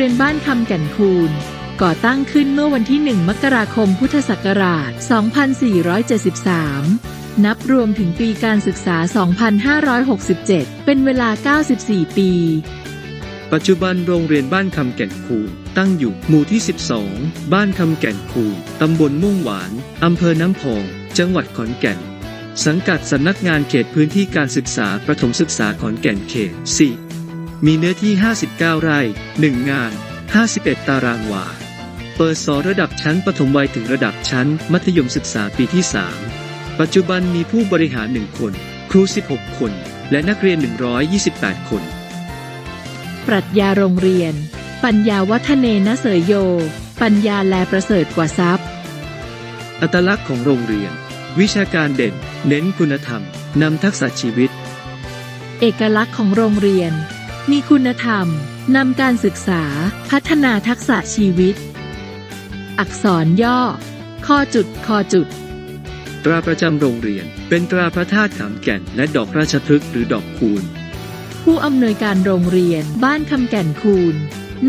โรงเรียนบ้านคำแก่นคูนก่อตั้งขึ้นเมื่อวันที่ 1 มกราคมพุทธศักราช 2473 นับรวมถึงปีการศึกษา 2567 เป็นเวลา 94 ปี ปัจจุบันโรงเรียนบ้านคำแก่นคูนตั้งอยู่หมู่ที่ 12 บ้านคำแก่นคูนตำบลม่วงหวาน อำเภอน้ำพอง จังหวัดขอนแก่น สังกัดสำนักงานเขตพื้นที่การศึกษาประถมศึกษาขอนแก่นเขต 4 มีเนื้อที่ 59 ไร่ 1 งาน 51 ตารางวา เปิดสอนระดับชั้นประถมวัยถึงระดับชั้น มัธยมศึกษาปีที่ 3 ปัจจุบันมีผู้บริหาร 1 คน ครู 16 คน และนักเรียน 128 คน ปรัชญาโรงเรียน ปัญญาวัฒเนนะเสยโย ปัญญาแลประเสริฐกว่าทรัพย์ อัตลักษณ์ของโรงเรียน วิชาการเด่น เน้นคุณธรรม นำทักษะชีวิต เอกลักษณ์ของโรงเรียน มีคุณธรรม นำการศึกษา พัฒนาทักษะชีวิต อักษรย่อคอจุดคอจุด ตราประจำโรงเรียน เป็นตราพระธาตุขามแก่น และดอกราชพฤกษ์หรือดอกคูณ ผู้อำนวยการโรงเรียน บ้านคำแก่นคูน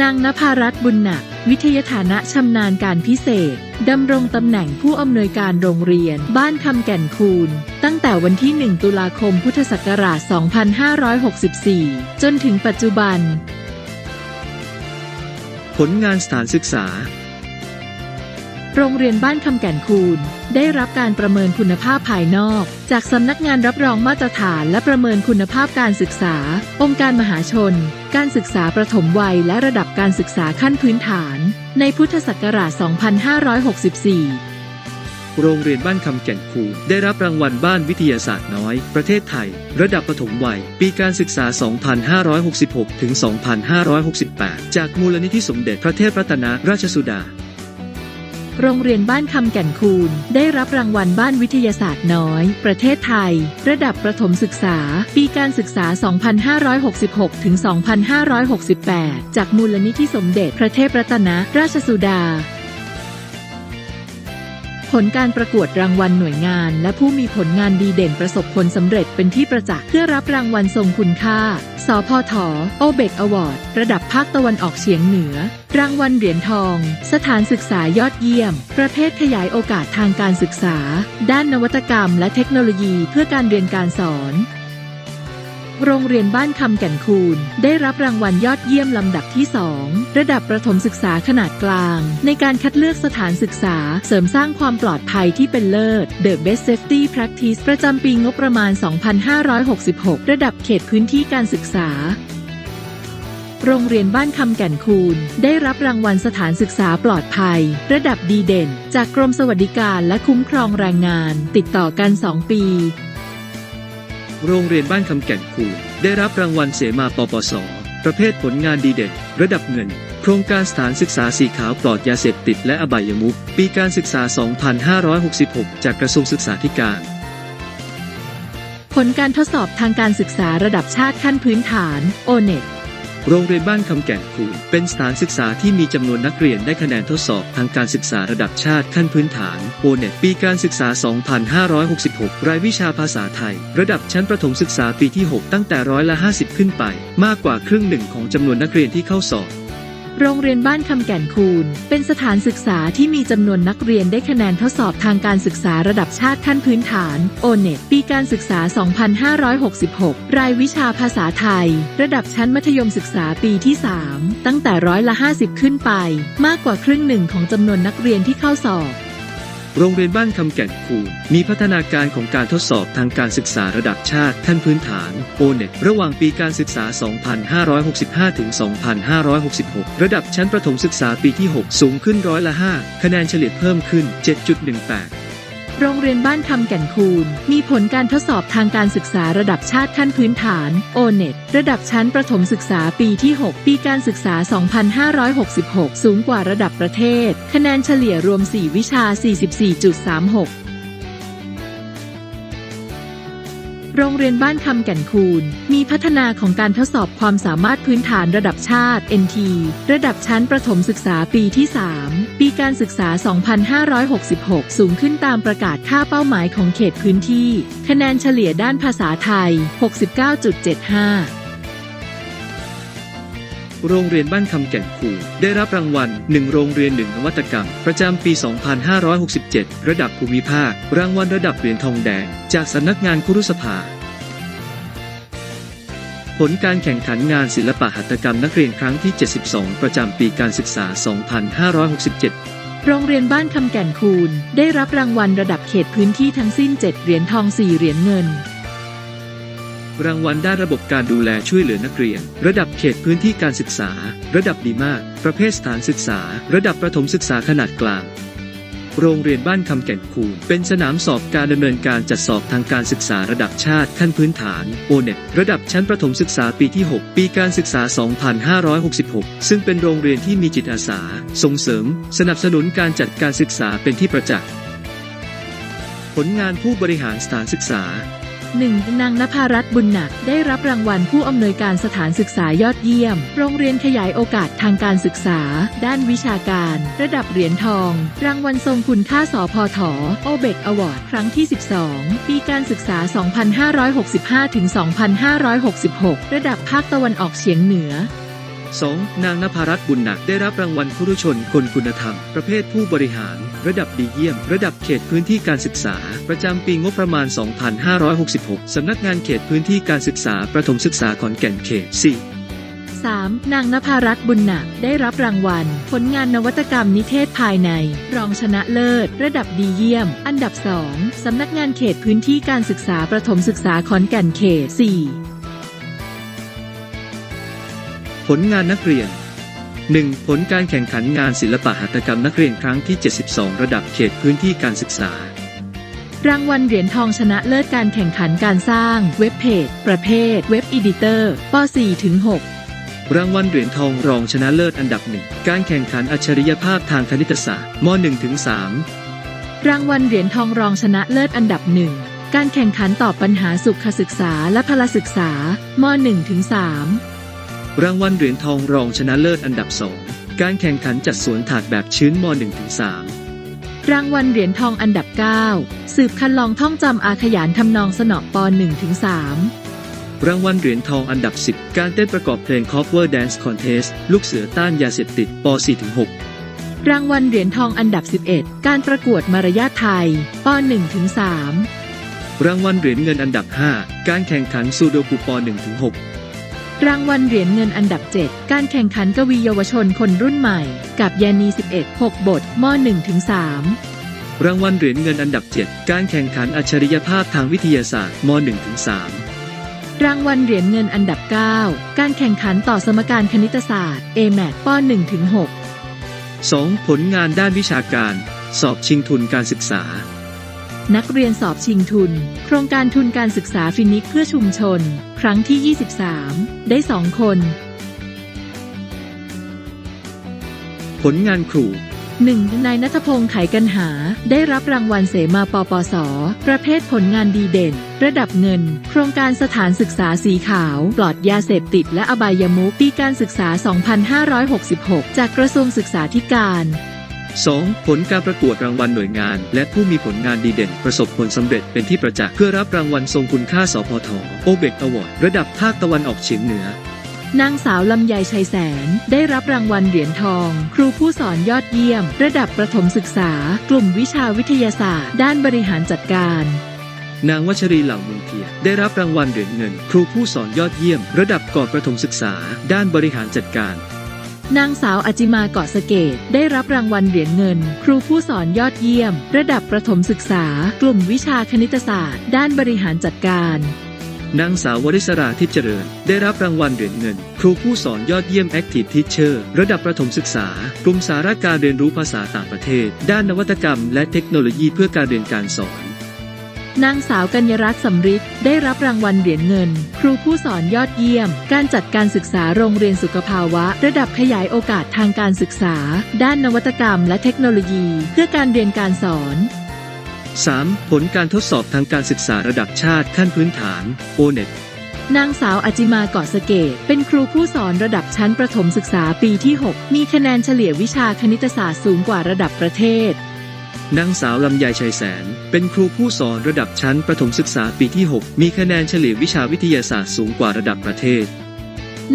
นางนภารัตน์บุญหนัก วิทยาฐานะชำนาญการพิเศษ ดำรงตำแหน่งผู้อำนวยการโรงเรียน บ้านคำแก่นคูนตั้งแต่วันที่ 1 ตุลาคมพุทธศักราช 2564 จนถึงปัจจุบัน ผลงานสถานศึกษา โรงเรียนบ้านคำแก่นคูนได้รับการประเมินคุณภาพภายนอก จากสำนักงานรับรองมาตรฐานและประเมินคุณภาพการศึกษา องค์การมหาชน การศึกษาประถมวัยและระดับการศึกษาขั้นพื้นฐาน ในพุทธศักราช 2564โรงเรียนบ้านคำแก่นคูนได้รับรางวัลบ้านวิทยาศาสตร์น้อย ประเทศไทย ระดับประถมวัย ปีการศึกษา 2566 ถึง 2568 จากมูลนิธิสมเด็จพระเทพรัตนราชสุดา โรงเรียนบ้านคำแก่นคูน ได้รับรางวัลบ้านวิทยาศาสตร์น้อย ประเทศไทย ระดับประถมศึกษา ปีการศึกษา 2566 ถึง 2568 จากมูลนิธิสมเด็จพระเทพรัตนราชสุดา ผลการประกวดรางวัลหน่วยงาน และผู้มีผลงานดีเด่นประสบผลสำเร็จเป็นที่ประจักษ์เพื่อรับรางวัลทรงคุณค่า สพทโอเบกอวอร์ด ระดับภาคตะวันออกเฉียงเหนือ รางวัลเหรียญทอง สถานศึกษายอดเยี่ยม ประเภทขยายโอกาสทางการศึกษา ด้านนวัตกรรม และเทคโนโลยีเพื่อการเรียนการสอน โรงเรียนบ้านคำแก่นคูนได้รับรางวัลยอดเยี่ยมลำดับที่ 2 ระดับประถมศึกษาขนาดกลาง ในการคัดเลือกสถานศึกษา เสริมสร้างความปลอดภัยที่เป็นเลิศ The Best Safety Practice ประจำปีงบประมาณ 2566 ระดับเขตพื้นที่การศึกษาโรงเรียนบ้านคำแก่นคูนได้รับรางวัลสถานศึกษาปลอดภัย ระดับดีเด่น จากกรมสวัสดิการและคุ้มครองแรงงาน ติดต่อกัน 2 ปี โรงเรียนบ้านคำแก่นคูได้รับรางวัลเสมาปปส ประเภทผลงานดีเด่นระดับเงิน โครงการสถานศึกษาสีขาวปลอดยาเสพติดและอบายมุขปีการศึกษา 2566 จากกระทรวงศึกษาธิการ ผลการทดสอบทางการศึกษาระดับชาติขั้นพื้นฐาน O-NET โรงเรียนบ้านคำแก่นคูนเป็นสถานศึกษาที่มีจำนวนนักเรียนได้คะแนนทดสอบทางการศึกษาระดับชาติขั้นพื้นฐานโอเน็ตปีการศึกษา 2566 รายวิชาภาษาไทย ระดับชั้นประถมศึกษาปีที่ 6 ตั้งแต่ร้อยละ 50 ขึ้นไป มากกว่าครึ่งหนึ่งของจำนวนนักเรียนที่เข้าสอบ โรงเรียนบ้านคำแก่นคูนเป็นสถานศึกษาที่มีจำนวนนักเรียนได้คะแนนทดสอบทางการศึกษาระดับชาติขั้นพื้นฐาน O-NET ปีการศึกษา 2566 รายวิชาภาษาไทย ระดับชั้นมัธยมศึกษาปีที่ 3 ตั้งแต่ร้อยละ 50 ขึ้นไป มากกว่าครึ่งหนึ่งของจำนวนนักเรียนที่เข้าสอบ โรงเรียนบ้านคำแก่นคูนมีพัฒนาการของการทดสอบทางการศึกษาระดับชาติขั้นพื้นฐาน O-NET ระหว่างปีการศึกษา 2565 ถึง 2566 ระดับชั้นประถมศึกษาปีที่ 6 สูงขึ้นร้อยละ 5 คะแนนเฉลี่ยเพิ่มขึ้น 7.18 โรงเรียนบ้านคำแก่นคูน มีผลการทดสอบทางการศึกษาระดับชาติขั้นพื้นฐาน O-NET ระดับชั้นประถมศึกษาปีที่ 6 ปีการศึกษา 2566 สูงกว่าระดับประเทศ คะแนนเฉลี่ยรวม 4 วิชา 44.36 โรงเรียนบ้านคำแก่นคูน มีพัฒนาของการทดสอบความสามารถพื้นฐานระดับชาติ NT ระดับชั้นประถมศึกษาปีที่ 3 ปีการศึกษา 2566 สูงขึ้นตามประกาศค่าเป้าหมายของเขตพื้นที่ คะแนนเฉลี่ยด้านภาษาไทย 69.75 โรงเรียนบ้านคำแก่นคูได้รับรางวัล 1 โรงเรียน 1 นวัตกรรม ประจำปี 2567 ระดับภูมิภาค รางวัลระดับเหรียญทองแดง จากสำนักงานคุรุสภา ผลการแข่งขันงานศิลปะหัตถกรรมนักเรียนครั้งที่ 72 ประจำปีการศึกษา 2567โรงเรียนบ้านคำแก่นคูณได้รับรางวัลระดับเขตพื้นที่ทั้งสิ้น 7 เหรียญทอง 4 เหรียญเงิน รางวัลด้านระบบการดูแลช่วยเหลือนักเรียน ระดับเขตพื้นที่การศึกษา ระดับดีมาก ประเภทสถานศึกษา ระดับประถมศึกษาขนาดกลาง โรงเรียนบ้านคำแก่นคูณเป็นสนามสอบการดำเนินการจัดสอบทางการศึกษาระดับชาติขั้นพื้นฐาน o n e t ระดับชั้นประถมศึกษาปีที่ 6 ปีการศึกษา 2566 ซึ่งเป็นโรงเรียนที่มีจิตอาสา ส่งเสริม สนับสนุนการจัดการศึกษาเป็นที่ประจักษ์ผลงานผู้บริหารสถานศึกษา 1. นางนภารัตน์บุญหนัก ได้รับรางวัลผู้อำนวยการสถานศึกษายอดเยี่ยม โรงเรียนขยายโอกาสทางการศึกษา ด้านวิชาการ ระดับเหรียญทอง รางวัลทรงคุณค่าสพทโอเบกอวอร์ดครั้งที่ 12 ปีการศึกษา 2,565-2,566 ระดับภาคตะวันออกเฉียงเหนือ 2. นางนภารัตน์บุญหนักได้รับรางวัลคุรุชนคนคุณธรรม ประเภทผู้บริหาร ระดับดีเยี่ยม ระดับเขตพื้นที่การศึกษา ประจำปีงบประมาณ 2566 สำนักงานเขตพื้นที่การศึกษา ประถมศึกษาขอนแก่นเขต 4 3. นางนภารัตน์บุญหนักได้รับรางวัล ผลงานนวัตกรรมนิเทศภายใน รองชนะเลิศ ระดับดีเยี่ยม อันดับ 2 สำนักงานเขตพื้นที่การศึกษาประถมศึกษาขอนแก่นเขต 4 ผลงานนักเรียน 1. ผลการแข่งขันงานศิลปะหัตถกรรมนักเรียนครั้งที่ 72 ระดับเขตพื้นที่การศึกษา รางวัลเหรียญทองชนะเลิศการแข่งขันการสร้าง เว็บเพจ ประเภท เว็บอีดิเตอร์ป .4 ถึง 6 รางวัลเหรียญทองรองชนะเลิศอันดับหนึ่งการแข่งขันอัจฉริยภาพทางคณิตศาสตร์ม .1 ถึง 3 รางวัลเหรียญทองรองชนะเลิศอันดับหนึ่งการแข่งขันตอบปัญหาสุขศึกษาและพละศึกษาม 1 ถึง 3 รางวัลเหรียญทองรองชนะเลิศอันดับ 2 การแข่งขันจัดสวนถาดแบบชื้นม .1 ถึง3รางวัลเหรียญทองอันดับ 9 สืบคันลองท่องจำอาขยานทำนองสนอป1ถึง3รางวัลเหรียญทองอันดับ 10 การเต้นประกอบเพลง Cover Dance Contest ลูกเสือต้านยาเสพติดป .4 ถึง6รางวัลเหรียญทองอันดับ 11 การประกวดมารยาทไทยป1ถึง3รางวัลเหรียญเงินอันดับ 5 การแข่งขันซูโดกุป .1 ถึง6 รางวัลเหรียญเงินอันดับ 7 การแข่งขันกวีเยาวชนคนรุ่นใหม่ กับยานี 11 6 บทม1ถึง3รางวัลเหรียญเงินอันดับ 7 การแข่งขันอัจฉริยภาพทางวิทยาศาสตร์ม .1 ถึง3รางวัลเหรียญเงินอันดับ 9 การแข่งขันต่อสมการคณิตศาสตร์ AMAT ป1ถึง6 2. ผลงานด้านวิชาการ สอบชิงทุนการศึกษา นักเรียนสอบชิงทุน โครงการทุนการศึกษาฟินิกเพื่อชุมชน ครั้งที่ 23 ได้2คน ผลงานครู 1. นายนัทพงศ์ไขกันหา ได้รับรางวัลเสมาปปส ประเภทผลงานดีเด่น ระดับเงิน โครงการสถานศึกษาสีขาว ปลอดยาเสพติดและอบายมุขปีการศึกษา 2566 จากกระทรวงศึกษาธิการ 2. ผลการประกวดรางวัลหน่วยงาน และผู้มีผลงานดีเด่น ประสบผลสำเร็จเป็นที่ประจักษ์เพื่อรับรางวัลทรงคุณค่าสพทโอเบกอวอร์ดระดับภาคตะวันออกเฉียงเหนือนางสาวลำไยชัยแสน ได้รับรางวัลเหรียญทอง ครูผู้สอนยอดเยี่ยม ระดับประถมศึกษา กลุ่มวิชาวิทยาศาสตร์ ด้านบริหารจัดการ นางวัชรีเหล่าเมืองเทีย ได้รับรางวัลเหรียญเงิน ครูผู้สอนยอดเยี่ยม ระดับก่อนประถมศึกษา ด้านบริหารจัดการ นางสาวอจิมาเกาะสะเกต ได้รับรางวัลเหรียญเงิน ครูผู้สอนยอดเยี่ยม ระดับประถมศึกษา กลุ่มวิชาคณิตศาสตร์ ด้านบริหารจัดการนางสาววริศราทิพเจริญ ได้รับรางวัลเหรียญเงิน ครูผู้สอนยอดเยี่ยม Active Teacher ระดับประถมศึกษา กลุ่มสาระการเรียนรู้ภาษาต่างประเทศ ด้านนวัตกรรม และเทคโนโลยีเพื่อการเรียนการสอน นางสาวกัญญรัตน์สำริดได้รับรางวัลเหรียญเงิน ครูผู้สอนยอดเยี่ยม การจัดการศึกษาโรงเรียนสุขภาวะ ระดับขยายโอกาสทางการศึกษา ด้านนวัตกรรมและเทคโนโลยี เพื่อการเรียนการสอน 3. ผลการทดสอบทางการศึกษาระดับชาติขั้นพื้นฐาน o n e t นางสาวอจิมาเกาะสะเกต เป็นครูผู้สอนระดับชั้นประถมศึกษาปีที่ 6 มีคะแนนเฉลี่ยวิชาคณิตศาสตร์สูงกว่าระดับประเทศ นางสาวลำไยชัยแสน เป็นครูผู้สอนระดับชั้นประถมศึกษาปีที่ 6 มีคะแนนเฉลี่ยวิชาวิทยาศาสตร์สูงกว่าระดับประเทศ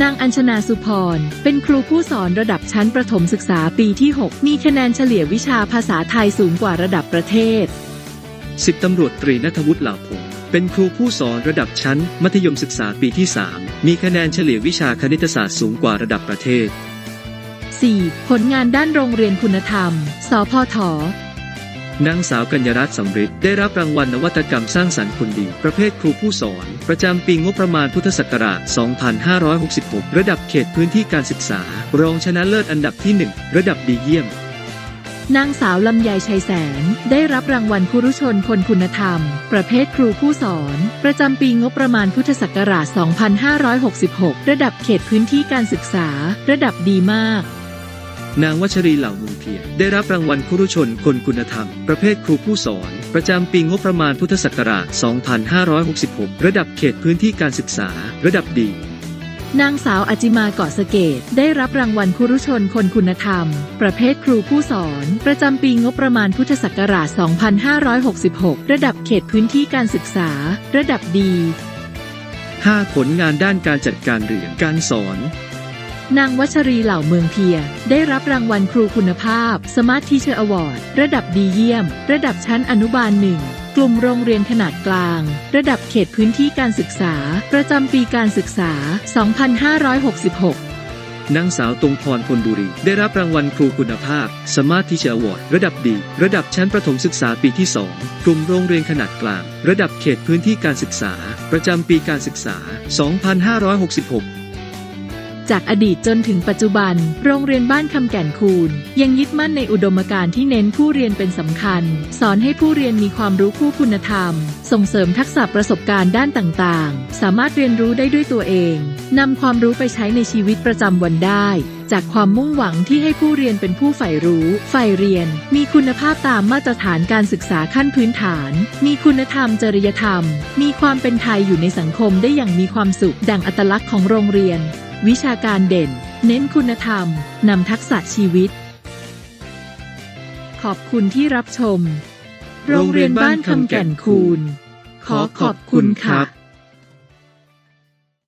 นางอัญชนาสุพร เป็นครูผู้สอนระดับชั้นประถมศึกษาปีที่ 6 มีคะแนนเฉลี่ยวิชาภาษาไทยสูงกว่าระดับประเทศ สิบตำรวจตรีนัทวุฒิเหล่าพงศ์เป็นครูผู้สอนระดับชั้น มัธยมศึกษาปีที่ 3 มีคะแนนเฉลี่ยวิชาคณิตศาสตร์สูงกว่าระดับประเทศ 4. ผลงานด้านโรงเรียนคุณธรรม สพท นางสาวกัญญารัตน์สำริดได้รับรางวัลนวัตกรรมสร้างสรรค์คนดี ประเภทครูผู้สอน ประจำปีงบประมาณพุทธศักราช 2566 ระดับเขตพื้นที่การศึกษา รองชนะเลิศอันดับที่ 1 ระดับดีเยี่ยม นางสาวลำไยชัยแสน ได้รับรางวัลครุชนคนคุณธรรม ประเภทครูผู้สอน ประจำปีงบประมาณพุทธศักราช 2566 ระดับเขตพื้นที่การศึกษา ระดับดีมาก นางวัชรีเหล่ามุงเพียรได้รับรางวัลครุชนคนคุณธรรม ประเภทครูผู้สอน ประจำปีงบประมาณพุทธศักราช 2566 ระดับเขตพื้นที่การศึกษา ระดับดี นางสาวอจิมาเกาะสะเกต ได้รับรางวัลคุรุชนคนคุณธรรม ประเภทครูผู้สอน ประจำปีงบประมาณพุทธศักราช 2566 ระดับเขตพื้นที่การศึกษา ระดับดี 5. ผลงานด้านการจัดการเรียนการสอน นางวัชรีเหล่าเมืองเพีย ได้รับรางวัลครูคุณภาพ Smart Teacher Award ระดับดีเยี่ยม ระดับชั้นอนุบาลหนึ่งกลุ่มโรงเรียนขนาดกลาง ระดับเขตพื้นที่การศึกษา ประจำปีการศึกษา 2566นางสาวตรงพรพลบุรี ได้รับรางวัลครูคุณภาพ สมาร์ททีเชอร์วอร์ด ระดับดี ระดับชั้นประถมศึกษาปีที่ 2 กลุ่มโรงเรียนขนาดกลาง ระดับเขตพื้นที่การศึกษา ประจำปีการศึกษา 2566 จากอดีตจนถึงปัจจุบัน โรงเรียนบ้านคำแก่นคูนยังยึดมั่นในอุดมการณ์ที่เน้นผู้เรียนเป็นสำคัญ สอนให้ผู้เรียนมีความรู้คู่คุณธรรม ส่งเสริมทักษะประสบการณ์ด้านต่างๆ สามารถเรียนรู้ได้ด้วยตัวเองนำความรู้ไปใช้ในชีวิตประจำวันได้ จากความมุ่งหวังที่ให้ผู้เรียนเป็นผู้ใฝ่รู้ใฝ่เรียน มีคุณภาพตามมาตรฐานการศึกษาขั้นพื้นฐาน มีคุณธรรมจริยธรรม มีความเป็นไทยอยู่ในสังคมได้อย่างมีความสุข ดังอัตลักษณ์ของโรงเรียน วิชาการเด่น เน้นคุณธรรม นำทักษะชีวิต ขอบคุณที่รับชม โรงเรียนบ้านคำแก่นคูนขอขอบคุณครับ